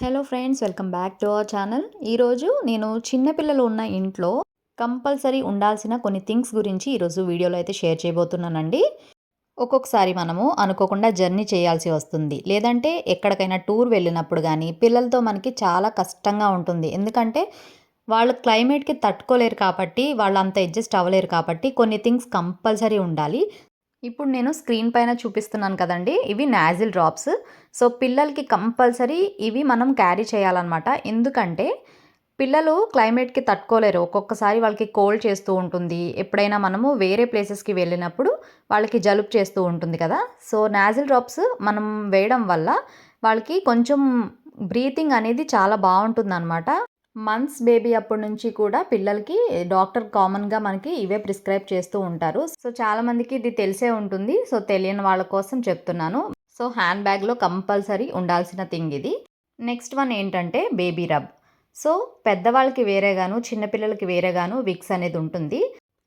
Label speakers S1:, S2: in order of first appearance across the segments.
S1: Hello friends welcome back to our channel ఈరోజు నేను చిన్నపిల్లలు ఉన్న ఇంట్లో కంపల్సరీ ఉండాల్సిన కొన్ని థింగ్స్ గురించి ఈరోజు వీడియోలో అయితే షేర్ చేయబోతున్నానండి. ఒక్కొక్కసారి మనము అనుకోకుండా జర్నీ చేయాల్సి వస్తుంది. లేదంటే ఎక్కడికైనా టూర్ వెళ్ళినప్పుడు కానీ పిల్లలతో మనకి చాలా కష్టంగా ఉంటుంది. ఎందుకంటే వాళ్ళు క్లైమేట్కి తట్టుకోలేరు కాబట్టి వాళ్ళు అంత అడ్జస్ట్ అవ్వలేరు కాబట్టి కొన్ని థింగ్స్ కంపల్సరీ ఉండాలి. ఇప్పుడు నేను స్క్రీన్ పైన చూపిస్తున్నాను కదండి ఇవి నాజిల్ డ్రాప్స్ సో పిల్లలకి కంపల్సరీ ఇవి మనం క్యారీ చేయాలన్నమాట. ఎందుకంటే పిల్లలు క్లైమేట్కి తట్టుకోలేరు. ఒక్కొక్కసారి వాళ్ళకి కోల్డ్ చేస్తూ ఉంటుంది. ఎప్పుడైనా మనము వేరే ప్లేసెస్కి వెళ్ళినప్పుడు వాళ్ళకి జలుబు చేస్తూ ఉంటుంది కదా. సో నాజిల్ డ్రాప్స్ మనం వేయడం వల్ల వాళ్ళకి కొంచెం బ్రీతింగ్ అనేది చాలా బాగుంటుంది అనమాట మంత్స్ బేబీ అప్పటి నుంచి కూడా పిల్లలకి డాక్టర్ కామన్గా మనకి ఇవే ప్రిస్క్రైబ్ చేస్తూ ఉంటారు. సో చాలామందికి ఇది తెలిసే ఉంటుంది. సో తెలియని వాళ్ళ కోసం చెప్తున్నాను. సో హ్యాండ్ బ్యాగ్లో కంపల్సరీ ఉండాల్సిన థింగ్ ఇది. నెక్స్ట్ వన్ ఏంటంటే బేబీ రబ్. సో పెద్దవాళ్ళకి వేరేగాను చిన్నపిల్లలకి వేరేగాను విక్స్ అనేది ఉంటుంది.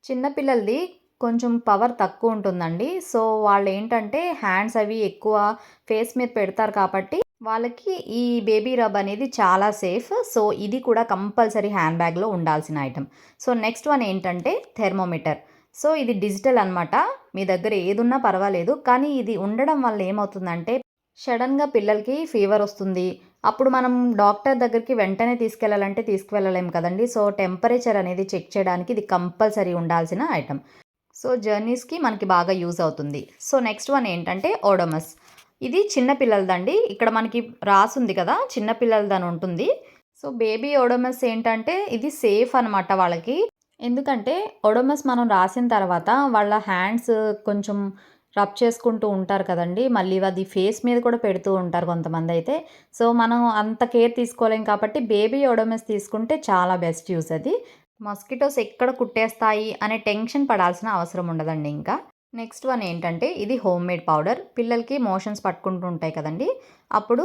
S1: చిన్నపిల్లలది కొంచెం పవర్ తక్కువ ఉంటుందండి. సో వాళ్ళు ఏంటంటే హ్యాండ్స్ అవి ఎక్కువ ఫేస్ మీద పెడతారు కాబట్టి వాళ్ళకి ఈ బేబీ రబ్ అనేది చాలా సేఫ్. సో ఇది కూడా కంపల్సరీ హ్యాండ్ బ్యాగ్లో ఉండాల్సిన ఐటమ్. సో నెక్స్ట్ వన్ ఏంటంటే థెర్మోమీటర్. సో ఇది డిజిటల్ అనమాట మీ దగ్గర ఏదున్నా పర్వాలేదు. కానీ ఇది ఉండడం వల్ల ఏమవుతుందంటే సడన్గా పిల్లలకి ఫీవర్ వస్తుంది. అప్పుడు మనం డాక్టర్ దగ్గరికి వెంటనే తీసుకెళ్ళాలంటే తీసుకువెళ్ళలేము కదండి. సో టెంపరేచర్ అనేది చెక్ చేయడానికి ఇది కంపల్సరీ ఉండాల్సిన ఐటమ్. సో జర్నీస్కి మనకి బాగా యూజ్ అవుతుంది. సో నెక్స్ట్ వన్ ఏంటంటే ఓడోమస్. ఇది చిన్నపిల్లలదండి ఇక్కడ మనకి రాసుంది కదా చిన్నపిల్లలదని ఉంటుంది. సో బేబీ ఓడోమస్ ఏంటంటే ఇది సేఫ్ అనమాట వాళ్ళకి. ఎందుకంటే ఒడోమస్ మనం రాసిన తర్వాత వాళ్ళ హ్యాండ్స్ కొంచెం రబ్ చేసుకుంటూ ఉంటారు కదండి. మళ్ళీ అది ఫేస్ మీద కూడా పెడుతూ ఉంటారు కొంతమంది అయితే. సో మనం అంత కేర్ తీసుకోలేం కాబట్టి బేబీ ఒడోమస్ తీసుకుంటే చాలా బెస్ట్ యూస్ అది. మస్కిటోస్ ఎక్కడ కుట్టేస్తాయి అనే టెన్షన్ పడాల్సిన అవసరం ఉండదండి ఇంకా. నెక్స్ట్ వన్ ఏంటంటే ఇది హోమ్ మేడ్ పౌడర్ పిల్లలకి మోషన్స్ పట్టుకుంటూ ఉంటాయి కదండి. అప్పుడు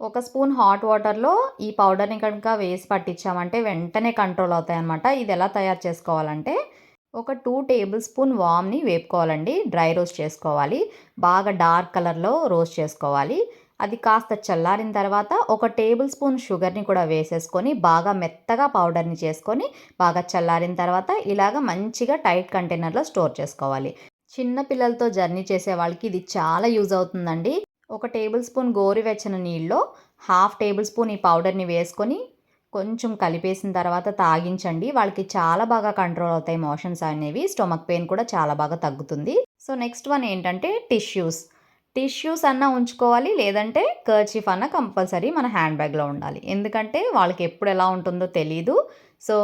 S1: ఒక స్పూన్ హాట్ వాటర్లో ఈ పౌడర్ని కనుక వేసి పట్టించామంటే వెంటనే కంట్రోల్ అవుతాయి అనమాట ఇది ఎలా తయారు చేసుకోవాలంటే ఒక టూ టేబుల్ స్పూన్ వామ్ని వేపుకోవాలండి. డ్రై రోస్ట్ చేసుకోవాలి. బాగా డార్క్ కలర్లో రోస్ట్ చేసుకోవాలి. అది కాస్త చల్లారిన తర్వాత ఒక టేబుల్ స్పూన్ షుగర్ని కూడా వేసేసుకొని బాగా మెత్తగా పౌడర్ని చేసుకొని బాగా చల్లారిన తర్వాత ఇలాగ మంచిగా టైట్ కంటైనర్లో స్టోర్ చేసుకోవాలి. చిన్న పిల్లలతో జర్నీ చేసే వాళ్ళకి ఇది చాలా యూజ్ అవుతుందండి. ఒక టేబుల్ స్పూన్ గోరువెచ్చని నీళ్ళలో హాఫ్ టేబుల్ స్పూన్ ఈ పౌడర్ని వేసుకొని కొంచెం కలిపేసిన తర్వాత తాగించండి. వాళ్ళకి చాలా బాగా కంట్రోల్ అవుతాయి మోషన్స్ అనేవి. స్టొమక్ పెయిన్ కూడా చాలా బాగా తగ్గుతుంది. సో నెక్స్ట్ వన్ ఏంటంటే టిష్యూస్. టిష్యూస్ అన్న ఉంచుకోవాలి లేదంటే కర్చీఫ్ అన్న కంపల్సరీ మన హ్యాండ్ బ్యాగ్లో ఉండాలి. ఎందుకంటే వాళ్ళకి ఎప్పుడు ఎలా ఉంటుందో తెలీదు. సో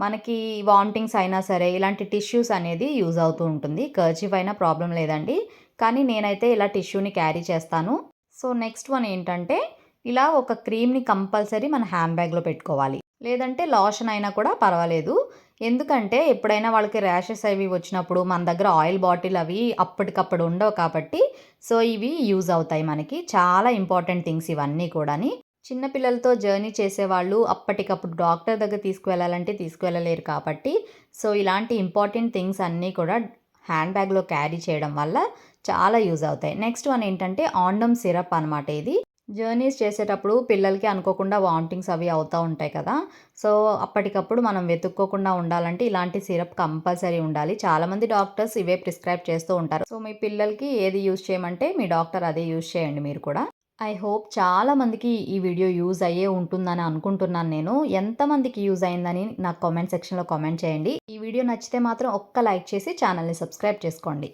S1: మనకి వామిటింగ్స్ అయినా సరే ఇలాంటి టిష్యూస్ అనేది యూజ్ అవుతూ ఉంటుంది. కర్చీఫ్ అయినా ప్రాబ్లం లేదండి. కానీ నేనైతే ఇలా టిష్యూని క్యారీ చేస్తాను. సో నెక్స్ట్ వన్ ఏంటంటే ఇలా ఒక క్రీమ్ని కంపల్సరీ మన హ్యాండ్ బ్యాగ్లో పెట్టుకోవాలి. లేదంటే లోషన్ అయినా కూడా పర్వాలేదు. ఎందుకంటే ఎప్పుడైనా వాళ్ళకి ర్యాషెస్ అవి వచ్చినప్పుడు మన దగ్గర ఆయిల్ బాటిల్ అవి అప్పటికప్పుడు ఉండవు కాబట్టి సో ఇవి యూజ్ అవుతాయి మనకి. చాలా ఇంపార్టెంట్ థింగ్స్ ఇవన్నీ కూడాని. చిన్నపిల్లలతో జర్నీ చేసేవాళ్ళు అప్పటికప్పుడు డాక్టర్ దగ్గర తీసుకువెళ్ళాలంటే తీసుకువెళ్ళలేరు కాబట్టి సో ఇలాంటి ఇంపార్టెంట్ థింగ్స్ అన్నీ కూడా హ్యాండ్ బ్యాగ్లో క్యారీ చేయడం వల్ల చాలా యూజ్ అవుతాయి. నెక్స్ట్ వన్ ఏంటంటే ఆండమ్ సిరప్ అనమాట ఇది. జర్నీస్ చేసేటప్పుడు పిల్లలకి అనుకోకుండా వామిటింగ్స్ అవి అవుతూ ఉంటాయి కదా సో అప్పటికప్పుడు మనం వెతుక్కోకుండా ఉండాలంటే ఇలాంటి సిరప్ కంపల్సరీ ఉండాలి. చాలామంది డాక్టర్స్ ఇవే ప్రిస్క్రైబ్ చేస్తూ ఉంటారు. సో మీ పిల్లలకి ఏది యూజ్ చేయమంటే మీ డాక్టర్ అదే యూజ్ చేయండి మీరు కూడా. ఐ హోప్ చాలామందికి ఈ వీడియో యూజ్ అయ్యే ఉంటుందని అనుకుంటున్నాను నేను. ఎంతమందికి యూజ్ అయిందని నాకు కామెంట్ సెక్షన్లో కామెంట్ చేయండి. ఈ వీడియో నచ్చితే మాత్రం ఒక్క లైక్ చేసి ఛానల్ని సబ్స్క్రైబ్ చేసుకోండి.